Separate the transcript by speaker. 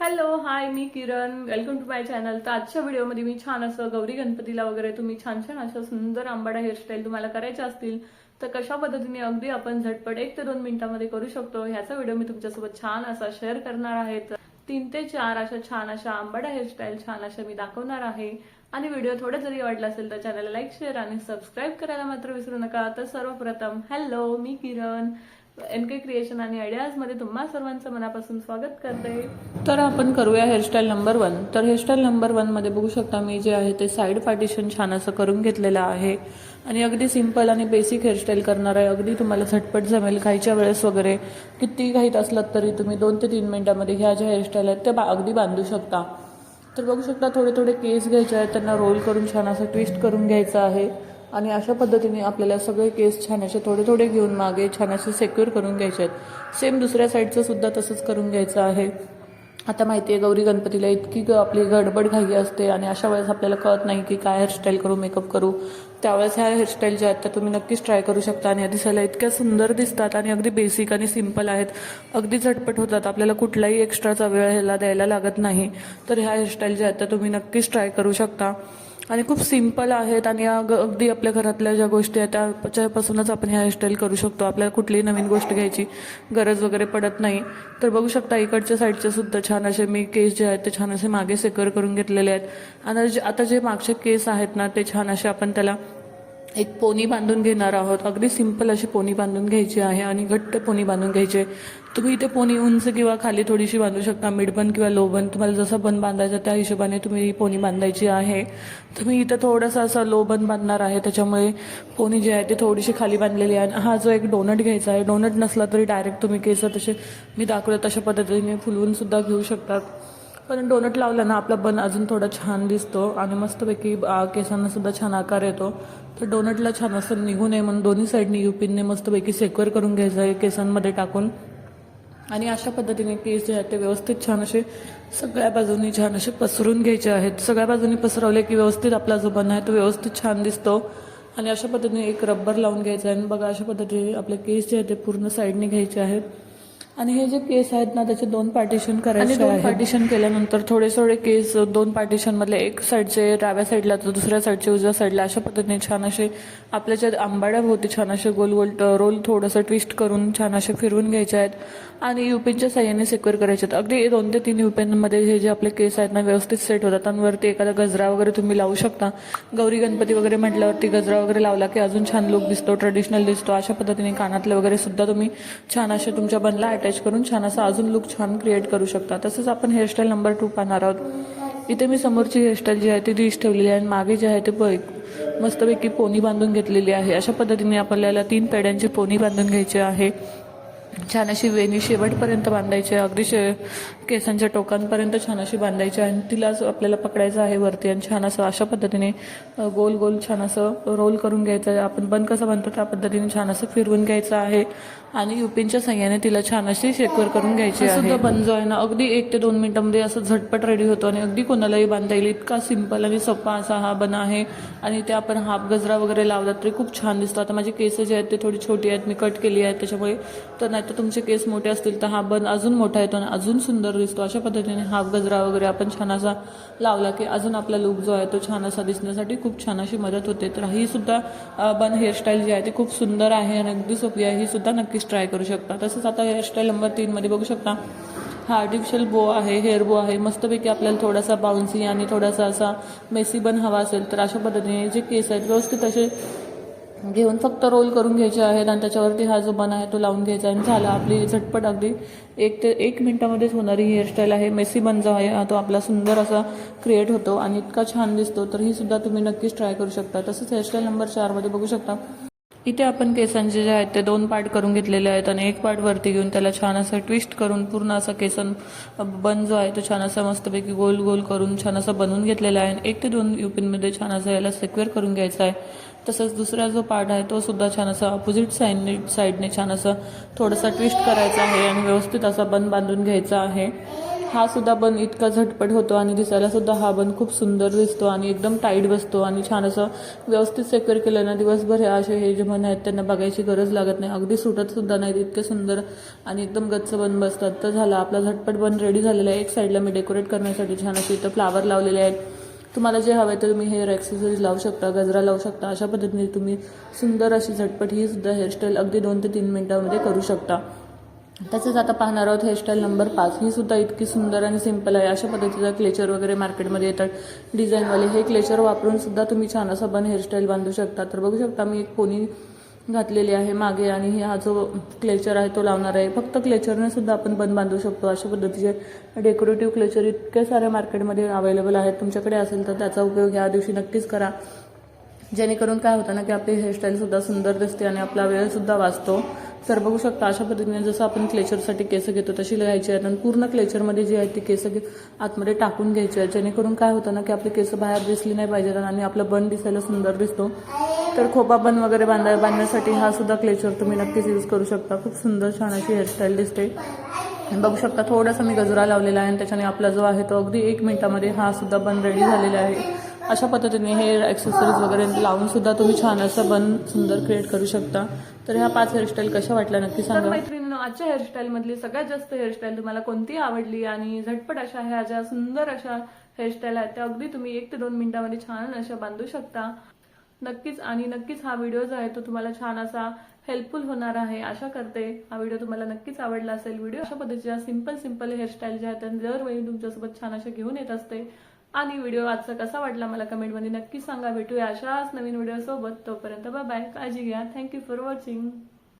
Speaker 1: Hello hi me Kiran. Welcome to my channel तर आजच्या व्हिडिओमध्ये मी छान असं गौरी गणपतीला वगैरे तुम्ही छान छान अशा सुंदर आंबाडा हेअरस्टाईल तुम्हाला करायच्या असतील तर कशा पद्धतीने अगदी आपण झटपट एक ते दोन मिनिटांमध्ये करू शकतो ह्याचा व्हिडिओ मी तुमच्यासोबत छान असा शेअर करणार आहे. तर तीन ते चार अशा छान अशा आंबाडा हेअरस्टाईल छान अशा मी दाखवणार आहे. आणि व्हिडिओ थोडं जरी वाटला असेल तर चॅनलला लाईक शेअर आणि सबस्क्राईब करायला मात्र विसरू नका. तर सर्वप्रथम हॅलो मी किरण. एन के क्रिएशन आणि आयडियाजमध्ये तुम्हा सर्वांचं मनापासून स्वागत करते. तर आपण करूया हेअरस्टाईल नंबर वन तर हेअरस्टाईल नंबर वनमध्ये बघू शकता मी जे आहे ते साईड पार्टिशन छान असं करून घेतलेलं आहे. आणि अगदी सिंपल आणि बेसिक हेअरस्टाईल करणार आहे. अगदी तुम्हाला झटपट जमेल खायच्या वेळेस वगैरे. किती घाईत असलात तरी तुम्ही दोन ते तीन मिनिटांमध्ये ह्या ज्या हेअरस्टाईल आहेत त्या बा- अगदी बांधू शकता. तर बघू शकता थोडे थोडे केस घ्यायचे आहेत. त्यांना रोल करून छान असं ट्विस्ट करून घ्यायचं आहे. आणि अशा पद्धतीने आपल्याला सगळे केस छान असे थोडे थोडे घेऊन मागे छान असे सेक्युअर करून घ्यायचे आहेत. सेम दुसऱ्या साईडचं सुद्धा तसंच करून घ्यायचं आहे. आता माहिती आहे गौरी गणपतीला इतकी ग- आपली गडबड घाई असते आणि अशा वेळेस आपल्याला कळत नाही की काय हेअरस्टाईल करू मेकअप करू. त्यावेळेस ह्या हेअरस्टाईल ज्या आहेत त्या तुम्ही नक्कीच ट्राय करू शकता आणि या दिसायला इतक्या सुंदर दिसतात आणि अगदी बेसिक आणि सिंपल आहेत. अगदी झटपट होतात. आपल्याला कुठलाही एक्स्ट्राचा वेळ ह्याला द्यायला लागत नाही. तर ह्या हेअरस्टाईल ज्या आहेत त्या तुम्ही नक्कीच ट्राय करू शकता. आणि खूप सिंपल आहेत आणि अगदी आपल्या घरातल्या ज्या गोष्टी आहेत त्याच्यापासूनच आपण ह्या हेअरस्टाईल करू शकतो. आपल्याला कुठलीही नवीन गोष्ट घ्यायची गरज वगैरे पडत नाही. तर बघू शकता इकडच्या साईडचे सुद्धा छान असे मी केस जे आहेत ते छान असे मागे सेकर करून घेतलेले आहेत. आणि जे- आता जे मागचे केस आहेत ना ते छान असे आपण त्याला एक पोनी बांधून घेणार आहोत. अगदी सिंपल अशी पोनी बांधून घ्यायची आहे आणि घट्ट पोनी बांधून घ्यायची. आहे. तुम्ही इथे पोनी उंच किंवा खाली थोडीशी बांधू शकता मिडबन किंवा लोबन. तुम्हाला जसं बन बांधायचं त्या हिशोबाने तुम्ही पोनी बांधायची आहे. तुम्ही इथं थोडंसं असं लो बन बांधणार आहे त्याच्यामुळे पोनी जी आहे ती थोडीशी खाली बांधलेली आहे. हा जो एक डोनट घ्यायचा आहे डोनट नसला तरी डायरेक्ट तुम्ही केस तसे मी दाखवलं तशा पद्धतीने फुलवून सुद्धा घेऊ शकतात. पण डोनट लावला ना आपला बन अजून थोडा छान दिसतो आणि मस्तपैकी केसांना सुद्धा छान आकार येतो. तर डोनटला छान असं निघू नये म्हणून दोन्ही साईडनी युपिनने मस्तपैकी सेक्युअर करून घ्यायचं आहे केसांमध्ये टाकून. आणि अशा पद्धतीने केस जे आहेत ते व्यवस्थित छान असे सगळ्या बाजूनी छान असे पसरून घ्यायचे आहेत. सगळ्या बाजूनी पसरवले की व्यवस्थित आपला जो बन आहे तो व्यवस्थित छान दिसतो. आणि अशा पद्धतीने एक रब्बर लावून घ्यायचा आहे. आणि बघा अशा पद्धतीने आपले केस जे आहेत ते पूर्ण साईडने घ्यायचे आहेत. आणि हे जे केस आहेत ना त्याचे दोन पार्टिशन करायचे दोन पार्टिशन केल्यानंतर थोडे थोडे केस दोन पार्टिशन मधले एक साईडचे डाव्या साईडला तर दुसऱ्या साईडचे उजव्या साईडला अशा पद्धतीने छान असे आपल्या ज्या आंबाड्या छान असे गोल गोल रोल थोडंसं ट्विस्ट करून छान असे फिरवून घ्यायचे आहेत. आणि युपेनच्या साह्याने सेक्युअर करायचे आहेत. अगदी दोन ते तीन युपेनमध्ये हे जे आपले केस आहेत ना व्यवस्थित सेट होतात. आणि वरती एखादा गजरा वगैरे तुम्ही लावू शकता. गौरी गणपती वगैरे म्हटल्यावरती गजरा वगैरे लावला की अजून छान लुक दिसतो ट्रेडिशनल दिसतो. अशा पद्धतीने कानातले वगैरे सुद्धा तुम्ही छान असे तुमच्या बनला अटॅच करून छान असा अजून लुक छान क्रिएट करू शकता. तसंच आपण हेअरस्टाईल नंबर टू पाहणार आहोत. इथे मी समोरची हेअरस्टाईल जी आहे ती डिश ठेवलेली आहे आणि मागे जे आहे ते प- मस्तपैकी पोनी बांधून घेतलेली आहे. अशा पद्धतीने आपल्याला तीन पेड्यांची पोनी बांधून घ्यायची आहे. छान अशी वेणी शेवटपर्यंत बांधायची आहे. अगदी शे केसांच्या टोकांपर्यंत छान अशी बांधायची आहे. आणि तिला असं आपल्याला पकडायचं आहे वरती. आणि छान असं अशा पद्धतीने गोल गोल छान असं रोल करून घ्यायचं आहे. आपण बंद कसं बांधतो त्या पद्धतीने छान असं फिरवून घ्यायचं आहे. आणि युपीनच्या सहाय्याने तिला छान अशी शेकवर करून घ्यायची आहे. सुद्धा बंद जो आहे ना. अगदी एक ते दोन मिनिटांमध्ये असं झटपट रेडी होतो. आणि अगदी कोणालाही बांधता येईल. इतका सिंपल आणि सोपा असा हा बन आहे. आणि ते आपण हाफ गजरा वगैरे लावला तरी खूप छान दिसतो. आता माझी केस जे आहेत ते थोडी छोटी आहेत. मी कट केली आहेत. त्याच्यामुळे तर नाही तर तुमचे केस मोठे असतील तर हा बन अजून मोठा येतो आणि अजून सुंदर दिसतो. अशा पद्धतीने हाफ गजरा वगैरे आपण छान असा लावला की अजून आपला लुक जो आहे तो छान असा दिसण्यासाठी खूप छान अशी मदत होते. तर ही सुद्धा बन हेअरस्टाईल जी आहे ती खूप सुंदर आहे आणि अगदी सोपी आहे. ही सुद्धा नक्कीच ट्राय करू शकता. तसंच आता हेअरस्टाईल नंबर तीनमध्ये बघू शकता. हा आर्टिफिशियल बो आहे हेअर बो आहे. मस्तपैकी आपल्याला थोडासा बाउन्सी आणि थोडासा असा मेसी बन हवा असेल तर अशा पद्धतीने जे केस आहेत व्यवस्थित असे घेऊन फक्त रोल करून घ्यायचे आहेत आणि त्याच्यावरती हा जो बन आहे तो लावून घ्यायचा आणि झाला आपली झटपट अगदी एक ते एक मिनटामध्येच होणारी ही हेअरस्टाईल आहे. मेसी बन जो आहे. हा तो आपला सुंदर असा क्रिएट होतो आणि इतका छान दिसतो. तर ही सुद्धा तुम्ही नक्कीच ट्राय करू शकता. तसंच हेअरस्टाईल नंबर चारमध्ये बघू शकता. इथे आपण केसांचे जे आहेत ते दोन पार्ट करून घेतलेले आहेत आणि एक पार्ट वरती घेऊन त्याला छान असं ट्विस्ट करून पूर्ण असा केसन बन जो आहे तो छान असा मस्तपैकी गोल गोल करून छान असा बनवून घेतलेला आहे. आणि एक ते दोन युपिनमध्ये छान असं याला सिक्वेअर करून घ्यायचा आहे. तसंच दुसरा जो पार्ट आहे तो सुद्धा छान असा अपोजिट साईडने साईडने छान असं थोडासा ट्विस्ट करायचा आहे आणि व्यवस्थित असा बन बांधून घ्यायचा आहे. हा सुद्धा बन इतका झटपट होतो आणि दिसायला सुद्धा हा बन खूप सुंदर दिसतो आणि एकदम टाईट बसतो आणि छान असं व्यवस्थित सेकर केलं ना दिवसभर हे असे हे जे बन आहेत त्यांना बघायची गरज लागत नाही. अगदी सुटत सुद्धा नाहीत इतके सुंदर आणि एकदम गच्च बन बसतात. तर झाला आपला झटपट बन रेडी झालेला आहे. एक साईडला मी डेकोरेट करण्यासाठी छान असे इथं फ्लावर लावलेले आहेत. तुम्हाला जे हवं आहे तर तुम्ही हेअर ॲक्सेसरीज लावू शकता गजरा लावू शकता. अशा पद्धतीने तुम्ही सुंदर अशी झटपट ही सुद्धा हेअरस्टाईल अगदी दोन ते तीन मिनटामध्ये करू शकता. तसंच आता पाहणार आहोत हेअरस्टाईल नंबर पाच. ही सुद्धा इतकी सुंदर आणि सिंपल आहे. अशा पद्धतीचा क्लेचर वगैरे मार्केटमध्ये येतात. डिझाईनवाले हे क्लेचर वापरून सुद्धा तुम्ही छान असा बन हेअरस्टाईल बांधू शकता. तर बघू शकता मी एक पोनी घातलेली आहे मागे आणि हा जो क्लेचर आहे तो लावणार आहे. फक्त क्लेचरने सुद्धा आपण बन बांधू शकतो. अशा पद्धतीचे डेकोरेटिव्ह क्लेचर इतक्या साऱ्या मार्केटमध्ये अवेलेबल आहेत. तुमच्याकडे असेल तर त्याचा उपयोग ह्या दिवशी नक्कीच करा. जेणेकरून काय होतं ना की आपली हेअरस्टाईलसुद्धा सुंदर दिसते आणि आपला वेळसुद्धा वाचतो. तर बघू शकता अशा पद्धतीने जसं आपण क्लेचरसाठी केस घेतो तशी घ्यायची आहेत. आणि पूर्ण क्लेचरमध्ये जी आहेत ती केस घे- आतमध्ये टाकून घ्यायची आहेत. जेणेकरून काय होतं ना की आपली केस बाहेर दिसली नाही पाहिजेत आणि आपला बन दिसायला सुंदर दिसतो. तर खोपा बन वगैरे बांधा बांधण्यासाठी हा सुद्धा क्लेचर तुम्ही नक्कीच यूज करू शकता. खूप सुंदर छान अशी हेअरस्टाईल दिसते. बघू शकता थोडासा मी गजरा लावलेला आहे आणि त्याच्याने आपला जो आहे तो अगदी एक मिनिटामध्ये हा सुद्धा बन रेडी झालेला आहे. अशा पद्धतीने हेअर ॲक्सेसरीज वगैरे लावून सुद्धा तुम्ही छान असं बन सुंदर क्रिएट करू शकता. तर ह्या पाच हेअरस्टाईल कशा वाटल्या नक्की सांगा. मैत्रिणींनो आजच्या हेअरस्टाईल मधली सगळ्यात जास्त हेअरस्टाईल तुम्हाला कोणती आवडली आणि झटपट अशा ह्या ज्या सुंदर अशा हेअरस्टाईल आहेत त्या अगदी तुम्ही एक ते दोन मिनिटांमध्ये छान अशा बांधू शकता. नक्कीच आणि नक्कीच हा व्हिडिओ जो आहे तो तुम्हाला छान असा हेल्पफुल होणार आहे. आशा करते हा व्हिडिओ तुम्हाला नक्कीच आवडला असेल. व्हिडिओ अशा पद्धतीच्या सिंपल सिंपल हेअरस्टाईल ज्या आहेत त्या दरवेळी तुमच्यासोबत छान अशा घेऊन येत असते. आणि व्हिडिओ आजचा कसा वाटला मला कमेंटमध्ये नक्की सांगा. भेटूया अशाच नवीन व्हिडिओ सोबत तोपर्यंत बाय काळजी घ्या. Thank you for watching